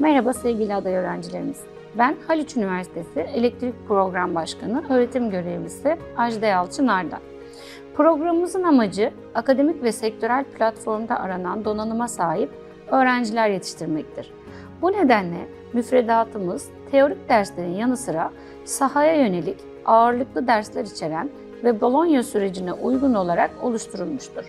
Merhaba sevgili aday öğrencilerimiz. Ben Haliç Üniversitesi Elektrik Program Başkanı, öğretim görevlisi Ajda Yalçın Arda. Programımızın amacı akademik ve sektörel platformda aranan donanıma sahip öğrenciler yetiştirmektir. Bu nedenle müfredatımız teorik derslerin yanı sıra sahaya yönelik ağırlıklı dersler içeren ve Bologna sürecine uygun olarak oluşturulmuştur.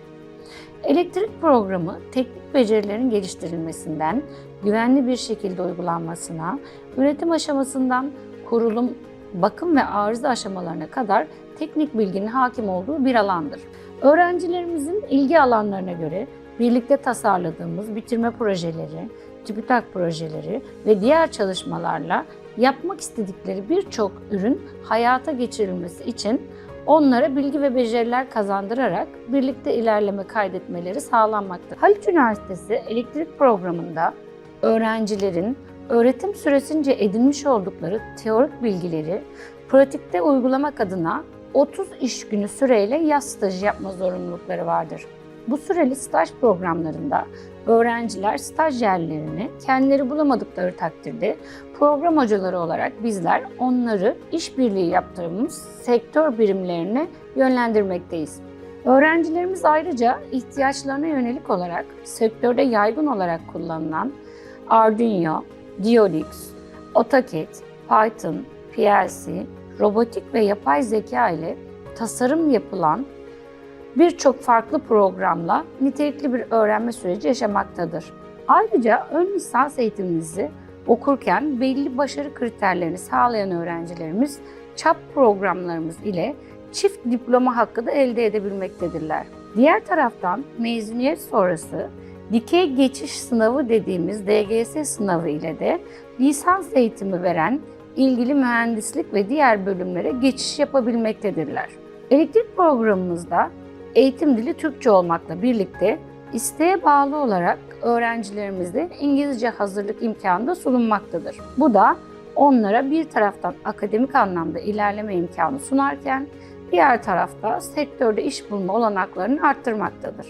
Elektrik programı teknik becerilerin geliştirilmesinden güvenli bir şekilde uygulanmasına, üretim aşamasından kurulum, bakım ve arıza aşamalarına kadar teknik bilginin hakim olduğu bir alandır. Öğrencilerimizin ilgi alanlarına göre birlikte tasarladığımız bitirme projeleri, TÜBİTAK projeleri ve diğer çalışmalarla yapmak istedikleri birçok ürün hayata geçirilmesi için onlara bilgi ve beceriler kazandırarak birlikte ilerleme kaydetmeleri sağlanmaktadır. Haliç Üniversitesi elektrik programında öğrencilerin öğretim süresince edinmiş oldukları teorik bilgileri pratikte uygulamak adına 30 iş günü süreyle yaz stajı yapma zorunlulukları vardır. Bu süreli staj programlarında öğrenciler stajyerlerini kendileri bulamadıkları takdirde program hocaları olarak bizler onları işbirliği yaptığımız sektör birimlerine yönlendirmekteyiz. Öğrencilerimiz ayrıca ihtiyaçlarına yönelik olarak sektörde yaygın olarak kullanılan Arduino, Diolix, AutoCAD, Python, PLC, robotik ve yapay zeka ile tasarım yapılan birçok farklı programla nitelikli bir öğrenme süreci yaşamaktadır. Ayrıca ön lisans eğitimimizi okurken belli başarı kriterlerini sağlayan öğrencilerimiz ÇAP programlarımız ile çift diploma hakkı da elde edebilmektedirler. Diğer taraftan mezuniyet sonrası dikey geçiş sınavı dediğimiz DGS sınavı ile de lisans eğitimi veren ilgili mühendislik ve diğer bölümlere geçiş yapabilmektedirler. Elektrik programımızda eğitim dili Türkçe olmakla birlikte isteğe bağlı olarak öğrencilerimizde İngilizce hazırlık imkanı da sunulmaktadır. Bu da onlara bir taraftan akademik anlamda ilerleme imkanı sunarken diğer tarafta sektörde iş bulma olanaklarını arttırmaktadır.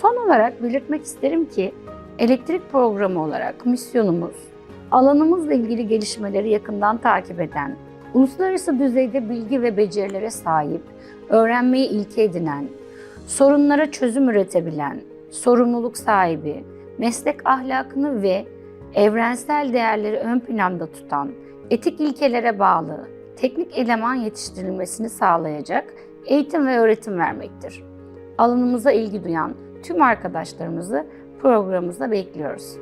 Son olarak belirtmek isterim ki elektrik programı olarak misyonumuz alanımızla ilgili gelişmeleri yakından takip eden, uluslararası düzeyde bilgi ve becerilere sahip, öğrenmeyi ilke edinen, sorunlara çözüm üretebilen, sorumluluk sahibi, meslek ahlakını ve evrensel değerleri ön planda tutan, etik ilkelere bağlı, teknik eleman yetiştirilmesini sağlayacak eğitim ve öğretim vermektir. Alanımıza ilgi duyan tüm arkadaşlarımızı programımızda bekliyoruz.